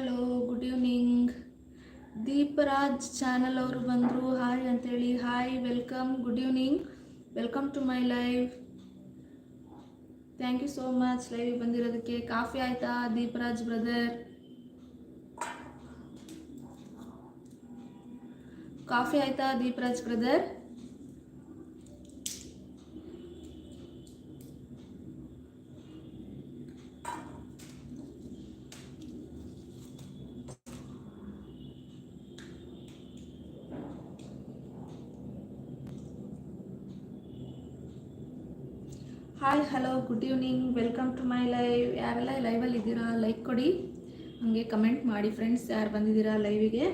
Hello good evening Deepraj channel ಅವರು ಬಂದರು. Hi ಅಂತೇಳಿ. Hi welcome good evening welcome to my live thank you so much live ಬಂದಿರೋದಕ್ಕೆ coffee ಆಯ್ತಾ, Deepraj brother coffee ಆಯ್ತಾ, Deepraj brother hi hello good evening welcome to my live ಯಾರೆಲ್ಲ ಲೈವಲ್ಲಿ ಇದ್ದೀರಾ like ಕೊಡಿ. ಹಾಗೆ ಕಮೆಂಟ್ ಮಾಡಿ ಫ್ರೆಂಡ್ಸ್ ಯಾರು ಬಂದಿದ್ದೀರಾ ಲೈವಿಗೆ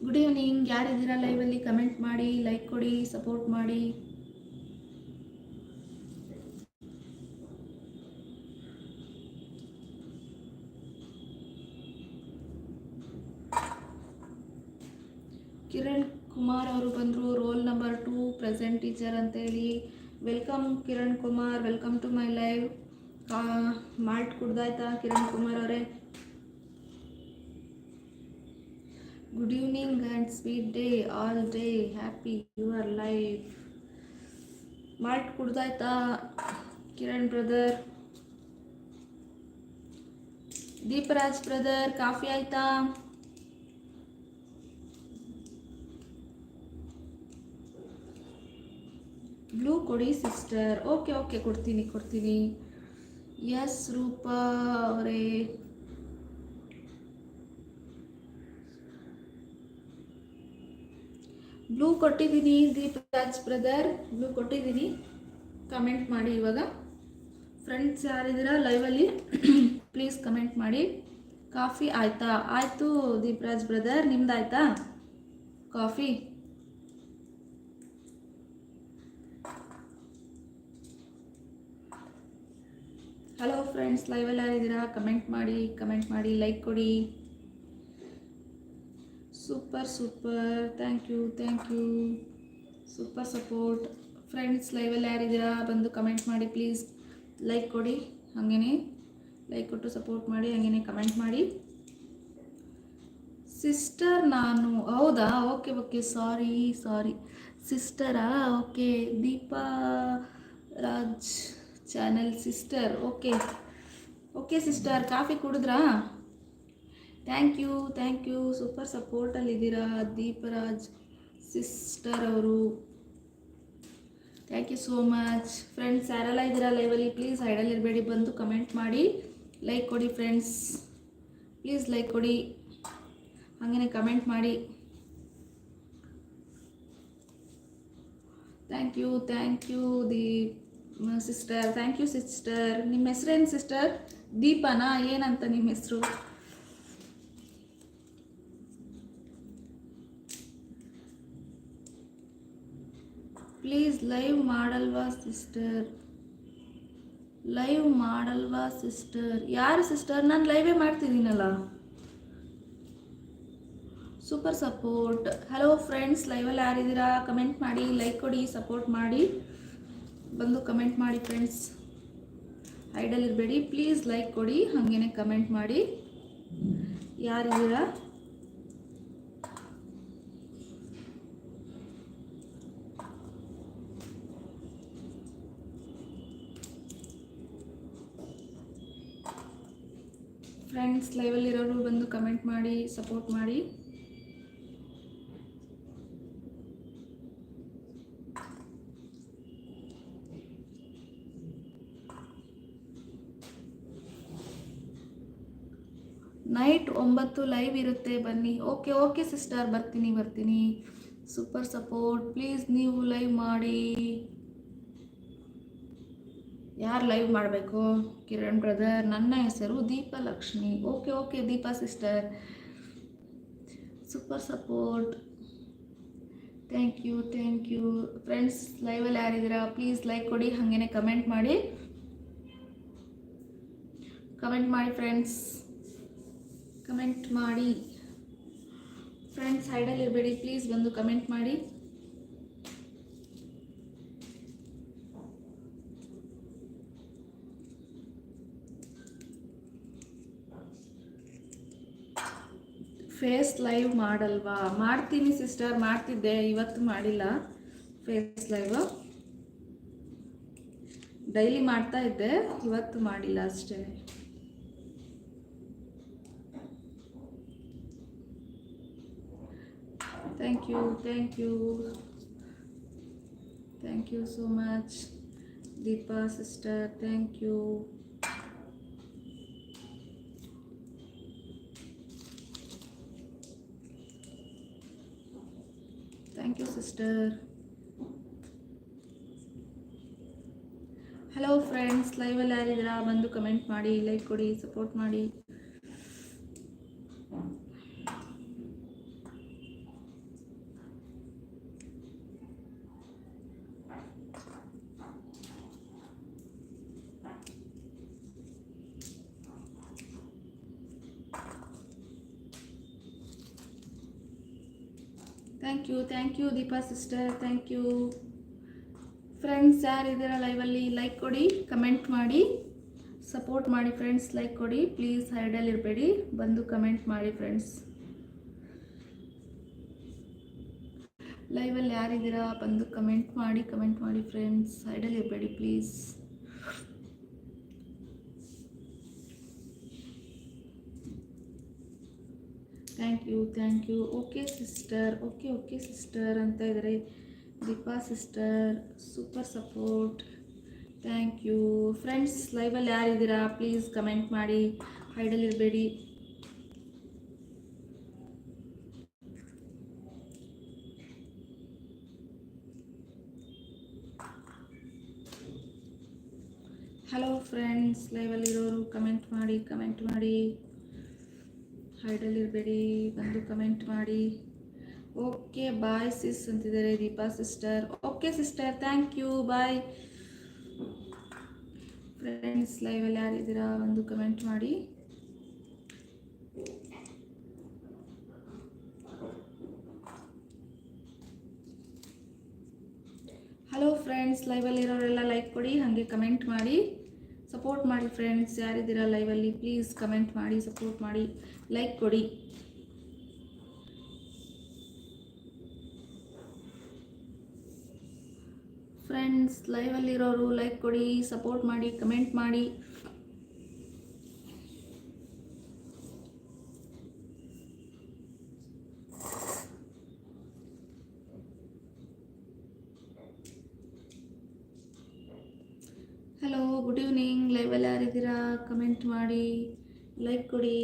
ಗುಡ್ ಈವ್ನಿಂಗ್ ಯಾರಿದ್ದೀರಾ ಲೈವಲ್ಲಿ ಕಮೆಂಟ್ ಮಾಡಿ ಲೈಕ್ ಕೊಡಿ ಸಪೋರ್ಟ್ ಮಾಡಿ ಕಿರಣ್ ಕುಮಾರ್ ಅವರು ಬಂದರು roll number two present teacher ಅಂತೇಳಿ welcome Kiran Kumar welcome to my live malt ಕುಡ್ದಾಯ್ತಾ Kiran Kumar ಅವರೇ? Good evening and sweet day all day happy your life malt ಕುಡ್ದಾಯ್ತಾ Kiran brother Deepraj brother coffee ಆಯ್ತಾ? Blue ಕೊಡಿ sister okay okay ಕೊಡ್ತೀನಿ ಕೊಡ್ತೀನಿ. Yes Rupa ಅವರೇ. Blue ಕೊಟ್ಟಿದ್ದೀನಿ, Deepraj brother blue ಕೊಟ್ಟಿದ್ದೀನಿ. Comment ಮಾಡಿ ಇವಾಗ. ಫ್ರೆಂಡ್ಸ್ ಯಾರಿದ್ದೀರಾ ಲೈವಲ್ಲಿ ಪ್ಲೀಸ್ ಕಮೆಂಟ್ ಮಾಡಿ. ಕಾಫಿ ಆಯ್ತಾ? ಆಯಿತು ದೀಪರಾಜ್ ಬ್ರದರ್ ನಿಮ್ದು ಆಯಿತಾ ಕಾಫಿ? ಹಲೋ ಫ್ರೆಂಡ್ಸ್ ಲೈವ್ ಎಲ್ಲ ಇದ್ದೀರಾ ಕಮೆಂಟ್ ಮಾಡಿ ಕಮೆಂಟ್ ಮಾಡಿ ಲೈಕ್ ಕೊಡಿ. Super super thank you thank you super support friends ಲೈವಲ್ಲಿ ಯಾರಿದ್ದೀರಾ? ಬಂದು ಕಮೆಂಟ್ ಮಾಡಿ ಪ್ಲೀಸ್ ಲೈಕ್ ಕೊಡಿ. ಹಾಗೇ ಲೈಕ್ ಕೊಟ್ಟು ಸಪೋರ್ಟ್ ಮಾಡಿ ಹಾಗೇ ಕಮೆಂಟ್ ಮಾಡಿ. ಸಿಸ್ಟರ್ ನಾನು. ಹೌದಾ? Okay okay sorry sorry ಸಿಸ್ಟರಾ okay Deepa Raj channel sister okay okay sister coffee ಕುಡಿದ್ರಾ? Thank you thank you super ಸಪೋರ್ಟಲ್ಲಿದ್ದೀರಾ Deepraj sister ಅವರು. Thank you so much friends ಯಾರೆಲ್ಲ ಇದ್ದೀರಾ ಲೈವಲ್ಲಿ ಪ್ಲೀಸ್ ಹೈಡಲ್ಲಿ ಇರಬೇಡಿ. ಬಂದು ಕಮೆಂಟ್ ಮಾಡಿ. ಲೈಕ್ ಕೊಡಿ ಫ್ರೆಂಡ್ಸ್ ಪ್ಲೀಸ್ ಲೈಕ್ ಕೊಡಿ. ಹಾಗೆಯೇ ಕಮೆಂಟ್ ಮಾಡಿ. Thank you thank you the sister thank you sister ನಿಮ್ಮ ಹೆಸರೇನು ಸಿಸ್ಟರ್ ದೀಪನಾ? ಏನಂತ ನಿಮ್ಮ ಹೆಸರು? ಪ್ಲೀಸ್ ಲೈವ್ ಮಾಡಲ್ವಾ ಸಿಸ್ಟರ್ ಲೈವ್ ಮಾಡಲ್ವಾ ಸಿಸ್ಟರ್ ಯಾರು ಸಿಸ್ಟರ್ ನಾನು ಲೈವೇ ಮಾಡ್ತಿದ್ದೀನಲ್ಲ. ಸೂಪರ್ ಸಪೋರ್ಟ್ ಹಲೋ ಫ್ರೆಂಡ್ಸ್ ಲೈವಲ್ಲಿ ಯಾರಿದ್ದೀರಾ? ಕಮೆಂಟ್ ಮಾಡಿ ಲೈಕ್ ಕೊಡಿ ಸಪೋರ್ಟ್ ಮಾಡಿ. ಬಂದು ಕಮೆಂಟ್ ಮಾಡಿ ಫ್ರೆಂಡ್ಸ್ ಐಡಲ್ ಇರಬೇಡಿ. ಪ್ಲೀಸ್ ಲೈಕ್ ಕೊಡಿ. ಹಾಗೇನೆ ಕಮೆಂಟ್ ಮಾಡಿ. ಯಾರಿದ್ದೀರಾ ಫ್ರೆಂಡ್ಸ್ ಲೈವಲ್ಲಿರೋರು ಬಂದು ಕಮೆಂಟ್ ಮಾಡಿ ಸಪೋರ್ಟ್ ಮಾಡಿ. ನೈಟ್ ಒಂಬತ್ತು ಲೈವ್ ಇರುತ್ತೆ, ಬನ್ನಿ. ಓಕೆ ಓಕೆ ಸಿಸ್ಟರ್ ಬರ್ತೀನಿ ಬರ್ತೀನಿ. ಸೂಪರ್ ಸಪೋರ್ಟ್ ಪ್ಲೀಸ್ ನೀವು ಲೈವ್ ಮಾಡಿ. ಯಾರು ಲೈವ್ ಮಾಡಬೇಕು? ಕಿರಣ್ ಬ್ರದರ್ ನನ್ನ ಹೆಸರು Deepalakshmi okay okay Deepa sister super support thank you thank you friends ಲೈವಲ್ಲಿ ಯಾರಿದ್ದೀರಾ? ಪ್ಲೀಸ್ ಲೈಕ್ ಕೊಡಿ, ಹಾಗೇನೆ ಕಮೆಂಟ್ ಮಾಡಿ. ಕಮೆಂಟ್ ಮಾಡಿ ಫ್ರೆಂಡ್ಸ್ ಕಮೆಂಟ್ ಮಾಡಿ. ಫ್ರೆಂಡ್ ಫ್ರೆಂಡ್ಸ್ ಸೈಡಲ್ಲಿರಬೇಡಿ ಪ್ಲೀಸ್ ಬಂದು ಕಮೆಂಟ್ ಮಾಡಿ. ಫೇಸ್ ಲೈವ್ ಮಾಡಲ್ವಾ? ಮಾಡ್ತೀನಿ ಸಿಸ್ಟರ್ ಮಾಡ್ತಿದ್ದೆ, ಇವತ್ತು ಮಾಡಿಲ್ಲ. ಫೇಸ್ ಲೈವ್ ಡೈಲಿ ಮಾಡ್ತಾ ಇದ್ದೆ, ಇವತ್ತು ಮಾಡಿಲ್ಲ ಅಷ್ಟೇ. thank you thank you thank you so much Deepa sister thank you thank you sister hello friends ಲೈವಲ್ಲಿ ಯಾರಿದ್ದೀರಾ ಬಂದು ಕಮೆಂಟ್ ಮಾಡಿ ಲೈಕ್ ಕೊಡಿ ಸಪೋರ್ಟ್ ಮಾಡಿ Deepa sister thank you friends ಯಾರಿದ್ದೀರ ಲೈವಲ್ಲಿ ಲೈಕ್ ಕೊಡಿ ಕಮೆಂಟ್ ಮಾಡಿ. ಸಪೋರ್ಟ್ ಮಾಡಿ ಫ್ರೆಂಡ್ಸ್ ಲೈಕ್ ಕೊಡಿ. ಪ್ಲೀಸ್ ಹೈಡಲ್ಲಿ ಇರಬೇಡಿ. ಬಂದು ಕಮೆಂಟ್ ಮಾಡಿ ಫ್ರೆಂಡ್ಸ್ ಲೈವಲ್ಲಿ ಯಾರಿದ್ದೀರಾ ಬಂದು ಕಮೆಂಟ್ ಮಾಡಿ ಕಮೆಂಟ್ ಮಾಡಿ ಫ್ರೆಂಡ್ಸ್ ಹೈಡಲ್ಲಿ ಇರಬೇಡಿ please thank you thank you okay sister okay okay sister ಅಂತ ಇದ್ದಾರೆ Deepa sister super support thank you friends ಲೈವಲ್ಲಿ ಯಾರಿದ್ದೀರಾ? ಪ್ಲೀಸ್ ಕಮೆಂಟ್ ಮಾಡಿ. ಹೈಡಲ್ಲಿರಬೇಡಿ ಹಲೋ ಫ್ರೆಂಡ್ಸ್ ಲೈವಲ್ಲಿರೋರು ಕಮೆಂಟ್ ಮಾಡಿ ಕಮೆಂಟ್ ಮಾಡಿ. ಹೈಡಲ್ಲಿ ಇರಬೇಡಿ ಬಂದು ಕಮೆಂಟ್ ಮಾಡಿ. ಓಕೆ ಬಾಯ್ ಸಿಸ್ ಅಂತಿದ್ದಾರೆ Deepa sister okay sister thank you bye friends ಲೈವಲ್ಲಿ ಯಾರಿದ್ದೀರಾ ಒಂದು ಕಮೆಂಟ್ ಮಾಡಿ. ಹಲೋ ಫ್ರೆಂಡ್ಸ್ ಲೈವಲ್ಲಿರೋರೆಲ್ಲ ಲೈಕ್ ಕೊಡಿ, ಹಾಗೆ ಕಮೆಂಟ್ ಮಾಡಿ. ಸಪೋರ್ಟ್ ಮಾಡಿ ಫ್ರೆಂಡ್ಸ್ ಯಾರಿದ್ದೀರಾ ಲೈವಲ್ಲಿ ಪ್ಲೀಸ್ ಕಮೆಂಟ್ ಮಾಡಿ ಸಪೋರ್ಟ್ ಮಾಡಿ ಲೈಕ್ ಕೊಡಿ. ಫ್ರೆಂಡ್ಸ್ ಲೈವಲ್ಲಿರೋರು ಲೈಕ್ ಕೊಡಿ ಸಪೋರ್ಟ್ ಮಾಡಿ ಕಮೆಂಟ್ ಮಾಡಿ ಹಲೋ ಗುಡ್ ಈವ್ನಿಂಗ್ ಲೈವಲ್ಲಿ ಯಾರಿದ್ದೀರಾ ಕಮೆಂಟ್ ಮಾಡಿ ಲೈಕ್ ಕೊಡಿ.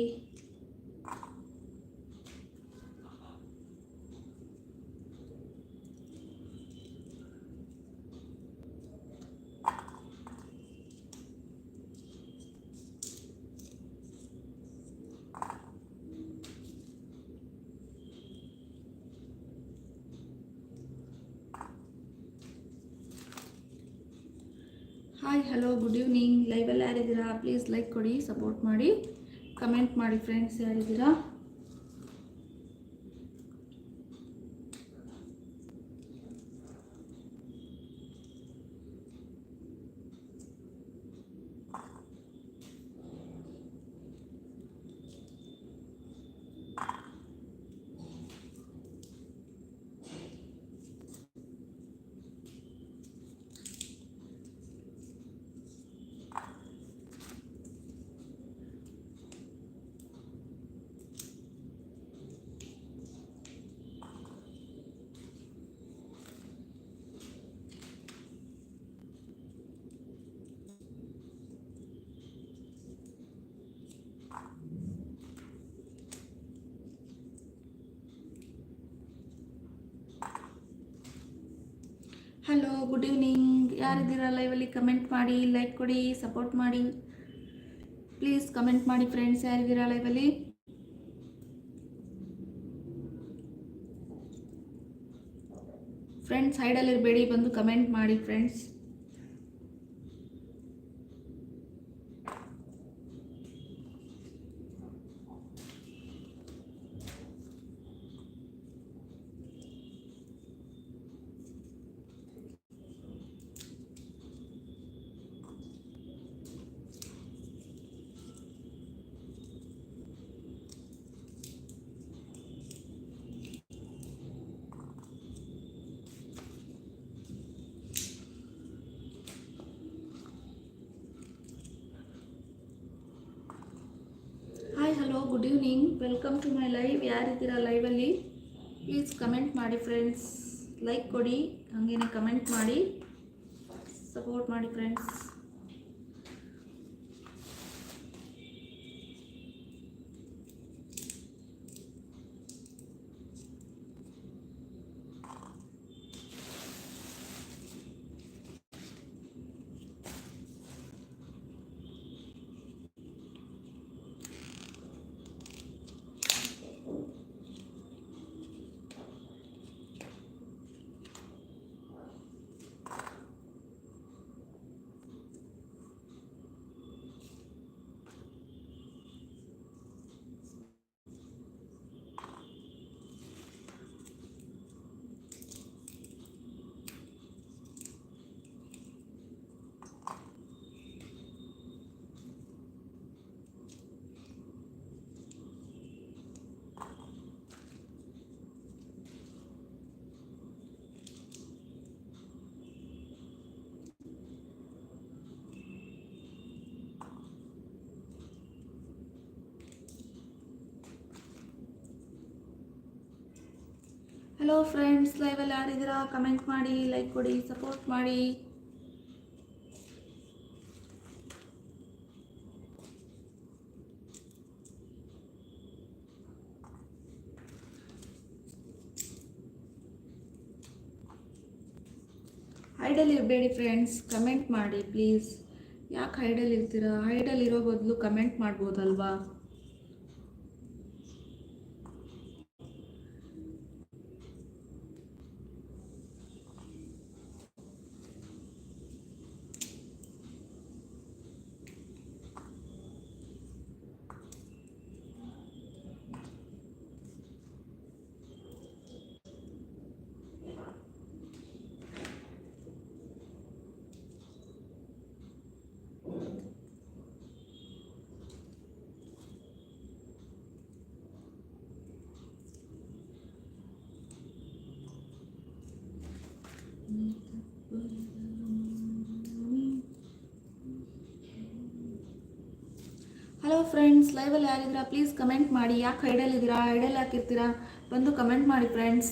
ಹಾಯ್ ಹಲೋ ಗುಡ್ ಈವ್ನಿಂಗ್ ಲೈವಲ್ಲಿ ಯಾರಿದ್ದೀರಾ ಪ್ಲೀಸ್ ಲೈಕ್ ಕೊಡಿ ಸಪೋರ್ಟ್ ಮಾಡಿ. ಕಮೆಂಟ್ ಮಾಡಿ ಫ್ರೆಂಡ್ಸ್ ಯಾರಿದ್ದೀರಾ? ಹಲೋ ಗುಡ್ ಈವ್ನಿಂಗ್ ಯಾರಿದ್ದೀರಾ ಲೈವಲ್ಲಿ ಕಮೆಂಟ್ ಮಾಡಿ ಲೈಕ್ ಕೊಡಿ ಸಪೋರ್ಟ್ ಮಾಡಿ. ಪ್ಲೀಸ್ ಕಮೆಂಟ್ ಮಾಡಿ ಫ್ರೆಂಡ್ಸ್ ಯಾರಿದ್ದೀರಾ ಲೈವಲ್ಲಿ ಫ್ರೆಂಡ್ಸ್ ಸೈಡಲ್ಲಿರಬೇಡಿ ಬಂದು ಕಮೆಂಟ್ ಮಾಡಿ friends good evening. Welcome to my live. ಯಾರಿದ್ದೀರಾ ಲೈವಲ್ಲಿ ಪ್ಲೀಸ್ ಕಮೆಂಟ್ ಮಾಡಿ ಫ್ರೆಂಡ್ಸ್. ಲೈಕ್ ಕೊಡಿ. ಹಾಗೇನೆ ಕಮೆಂಟ್ ಮಾಡಿ. ಸಪೋರ್ಟ್ ಮಾಡಿ ಫ್ರೆಂಡ್ಸ್. ಹಲೋ ಫ್ರೆಂಡ್ಸ್ ಲೈವಲ್ಲಿ ಯಾರಿದ್ದೀರಾ ಕಮೆಂಟ್ ಮಾಡಿ ಲೈಕ್ ಕೊಡಿ ಸಪೋರ್ಟ್ ಮಾಡಿ. ಹೈಡಲ್ಲಿ ಇರಬೇಡಿ ಫ್ರೆಂಡ್ಸ್ ಕಮೆಂಟ್ ಮಾಡಿ ಪ್ಲೀಸ್ ಯಾಕೆ ಹೈಡಲ್ಲಿ ಇರ್ತೀರಾ? ಹೈಡಲ್ಲಿ ಇರೋ ಬದಲು ಕಮೆಂಟ್ ಮಾಡ್ಬೋದಲ್ವಾ? ಹಲೋ ಫ್ರೆಂಡ್ಸ್ ಲೈವಲ್ಲಿ ಯಾರಿದ್ದೀರಾ? ಪ್ಲೀಸ್ ಕಮೆಂಟ್ ಮಾಡಿ. ಯಾಕೆ ಐಡಲ್ ಇದ್ದೀರಾ? ಐಡಲ್ ಹಾಕಿರ್ತೀರಾ ಬಂದು ಕಮೆಂಟ್ ಮಾಡಿ ಫ್ರೆಂಡ್ಸ್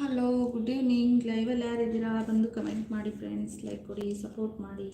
ಹಲೋ ಗುಡ್ ಈವ್ನಿಂಗ್ ಲೈವಲ್ಲಿ ಯಾರಿದ್ದೀರಾ? ಬಂದು ಕಮೆಂಟ್ ಮಾಡಿ ಫ್ರೆಂಡ್ಸ್ ಲೈಕ್ ಕೊಡಿ ಸಪೋರ್ಟ್ ಮಾಡಿ.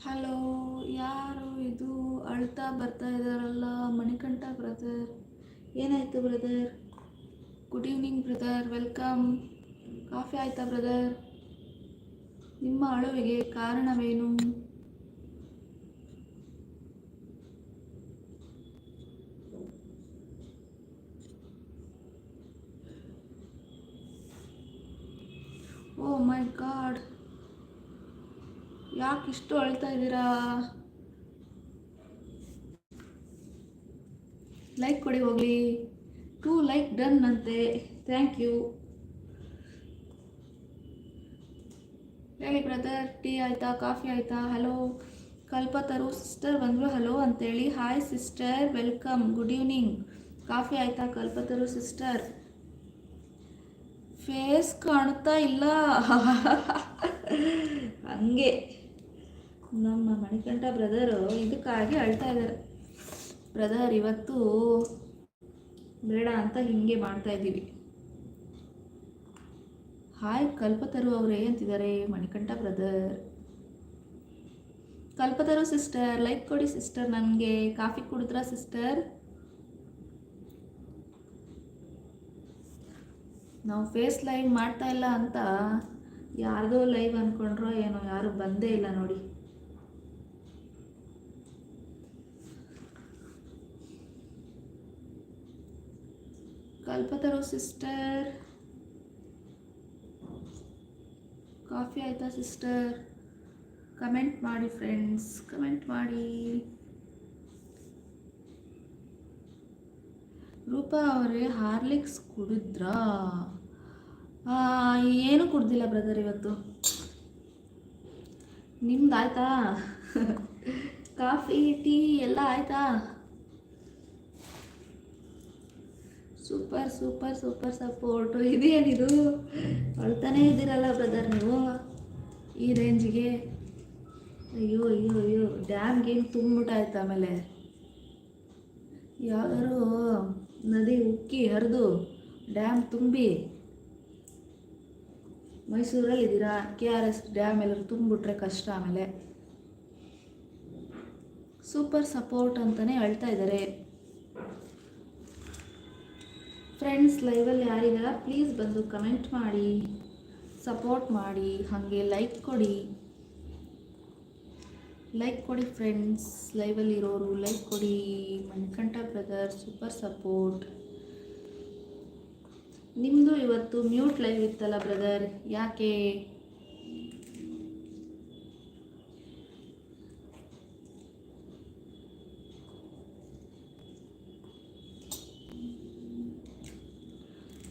ಹಲೋ, ಯಾರು ಇದು? ಅಳ್ತಾ ಬರ್ತಾ ಇದ್ದಾರಲ್ಲ, ಮಣಿಕಂಠ ಬ್ರದರ್ ಏನಾಯಿತು brother good evening brother welcome coffee ಆಯ್ತಾ ಬ್ರದರ್ ನಿಮ್ಮ ಅಳುವಿಗೆ ಕಾರಣವೇನು ಓ ಮೈ ಗಾಡ್ ಯಾಕೆ ಇಷ್ಟು ಅಳ್ತಾ ಇದ್ದೀರಾ? ಲೈಕ್ ಕೊಡಿ ಹೋಗಲಿ. ಟೂ ಲೈಕ್ ಡನ್ ಅಂತೆ. ಥ್ಯಾಂಕ್ ಯು ಹೇಳಿ ಬ್ರದರ್ ಟೀ ಆಯಿತಾ ಕಾಫಿ ಆಯಿತಾ? ಹಲೋ ಕಲ್ಪತರು ಸಿಸ್ಟರ್ ಬಂದರು ಹಲೋ ಅಂತೇಳಿ. Hi sister welcome good evening coffee ಆಯಿತಾ ಕಲ್ಪತರು ಸಿಸ್ಟರ್ ಫೇಸ್ ಕಾಣ್ತಾ ಇಲ್ಲ. ಹಂಗೆ. ನಮ್ಮ ಮಣಿಕಂಠ ಬ್ರದರು ಇದಕ್ಕಾಗಿ ಅಳ್ತಾ ಇದ್ದಾರೆ. ಬ್ರದರ್ ಇವತ್ತು ಬೇಡ ಅಂತ ಹಿಂಗೆ ಮಾಡ್ತಾ ಇದ್ದೀವಿ. ಹಾಯ್ ಕಲ್ಪತರು ಅವರೇ ಅಂತಿದ್ದಾರೆ, Manikanta brother Kalpataru sister like ಕೊಡಿ ಸಿಸ್ಟರ್ ನನಗೆ, ಕಾಫಿ ಕುಡಿದ್ರಾ ಸಿಸ್ಟರ್ ನಾವು ಫೇಸ್ ಲೈವ್ ಮಾಡ್ತಾ ಇಲ್ಲ ಅಂತ ಯಾರ್ದೋ ಲೈವ್ ಅಂದ್ಕೊಂಡ್ರೋ ಏನೋ, ಯಾರು ಬಂದೇ ಇಲ್ಲ ನೋಡಿ. ಕಲ್ಪತರು ಸಿಸ್ಟರ್. ಕಾಫಿ ಆಯಿತಾ ಸಿಸ್ಟರ್? ಕಮೆಂಟ್ ಮಾಡಿ ಫ್ರೆಂಡ್ಸ್ ಕಮೆಂಟ್ ಮಾಡಿ. ರೂಪಾ ಅವರೇ ಹಾರ್ಲಿಕ್ಸ್ ಕುಡಿದ್ರಾ? ಏನು ಕುಡ್ದಿಲ್ಲ ಬ್ರದರ್ ಇವತ್ತು? ನಿಮ್ದು ಆಯ್ತಾ ಕಾಫಿ, ಟೀ ಎಲ್ಲ ಆಯ್ತಾ? ಸೂಪರ್ ಸೂಪರ್ ಸೂಪರ್ ಸಪೋರ್ಟು ಇದೇನಿದು? ಅಳ್ತಾನೇ ಇದ್ದೀರಲ್ಲ ಬ್ರದರ್ ನೀವು? ಈ ರೇಂಜ್ಗೆ ಅಯ್ಯೋ ಅಯ್ಯೋ ಅಯ್ಯೋ ಡ್ಯಾಮ್ಗೆ ಏನು ತುಂಬಿಟ್ಟಾಯ್ತು ಆಮೇಲೆ. ಯಾರು? ನದಿ ಉಕ್ಕಿ ಹರಿದು ಡ್ಯಾಮ್ ತುಂಬಿ. ಮೈಸೂರಲ್ಲಿ ಇದ್ದೀರಾ? ಕೆ ಆರ್ ಎಸ್ ಡ್ಯಾಮ್ ಎಲ್ಲರೂ ತುಂಬಿಬಿಟ್ರೆ ಕಷ್ಟ ಆಮೇಲೆ. ಸೂಪರ್ ಸಪೋರ್ಟ್ ಅಂತಲೇ ಹೇಳ್ತಾ ಇದ್ದಾರೆ. ಫ್ರೆಂಡ್ಸ್ ಲೈವಲ್ಲಿ ಯಾರಿದ್ದೀರಾ ಪ್ಲೀಸ್ ಬಂದು ಕಮೆಂಟ್ ಮಾಡಿ ಸಪೋರ್ಟ್ ಮಾಡಿ, ಹಾಗೆ ಲೈಕ್ ಕೊಡಿ. ಲೈಕ್ ಕೊಡಿ ಫ್ರೆಂಡ್ಸ್ ಲೈವಲ್ಲಿ ಇರೋರು ಲೈಕ್ ಕೊಡಿ. ಮಣಿಕಂಠ ಬ್ರದರ್ ಸೂಪರ್ ಸಪೋರ್ಟ್ ನಿಮ್ಮದು ಇವತ್ತು ಮ್ಯೂಟ್ ಲೈವ್ ಇತ್ತಲ್ಲ ಬ್ರದರ್ ಯಾಕೆ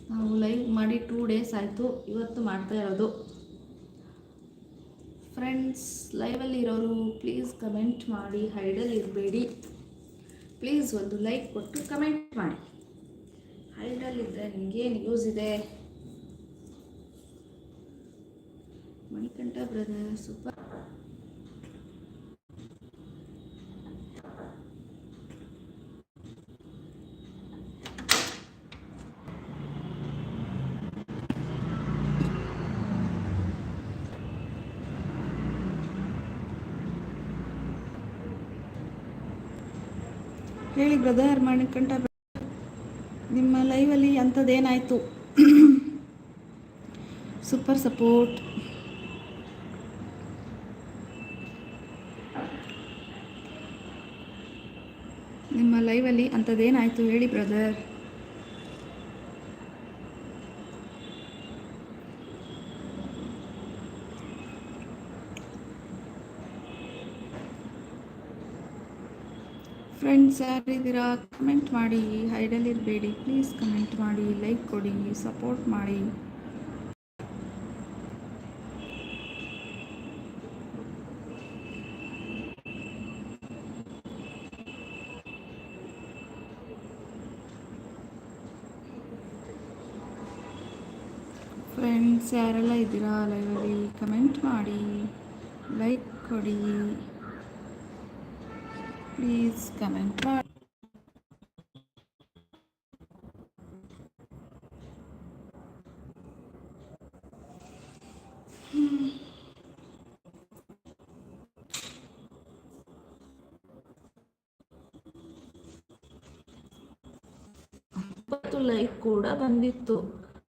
ನಾವು ಲೈವ್ ಮಾಡಿ ಟೂ ಡೇಸ್ ಆಯಿತು. ಇವತ್ತು ಮಾಡ್ತಾ ಇರೋದು. ಫ್ರೆಂಡ್ಸ್ ಲೈವಲ್ಲಿ ಇರೋರು ಪ್ಲೀಸ್ ಕಮೆಂಟ್ ಮಾಡಿ. ಹೈಡಲ್ಲಿ ಇರಬೇಡಿ. ಪ್ಲೀಸ್ ಒಂದು ಲೈಕ್ ಕೊಟ್ಟು ಕಮೆಂಟ್ ಮಾಡಿ. ಹೈಡಲ್ಲಿದ್ದರೆ ನಿಮಗೇನು ಯೂಸ್ ಇದೆ? ಮಣಿಕಂಠ ಬ್ರದರ್ ಸೂಪರ್ ಹೇಳಿ ಬ್ರದರ್ ಮಣಿಕಂಠ ನಿಮ್ಮ ಲೈವಲ್ಲಿ ಅಂಥದ್ದೇನಾಯಿತು? ಸೂಪರ್ ಸಪೋರ್ಟ್ ನಿಮ್ಮ ಲೈವಲ್ಲಿ ಅಂಥದ್ದೇನಾಯಿತು ಹೇಳಿ ಬ್ರದರ್ ಫ್ರೆಂಡ್ಸ್ ಯಾರಿದ್ದೀರಾ ಕಮೆಂಟ್ ಮಾಡಿ. ಹೈಡಲ್ಲಿ ಇರಬೇಡಿ. ಪ್ಲೀಸ್ ಕಮೆಂಟ್ ಮಾಡಿ. ಲೈಕ್ ಕೊಡಿ. ಸಪೋರ್ಟ್ ಮಾಡಿ. ಫ್ರೆಂಡ್ಸ್ ಯಾರೆಲ್ಲ ಇದ್ದೀರಾ ಲೈವಲ್ಲಿ ಕಮೆಂಟ್ ಮಾಡಿ. ಲೈಕ್ ಕೊಡಿ. ಪ್ಲೀಸ್ ಕಮೆಂಟ್ ಮಾಡಿ ಲೈಕ್ ಕೂಡ ಬಂದಿತ್ತು.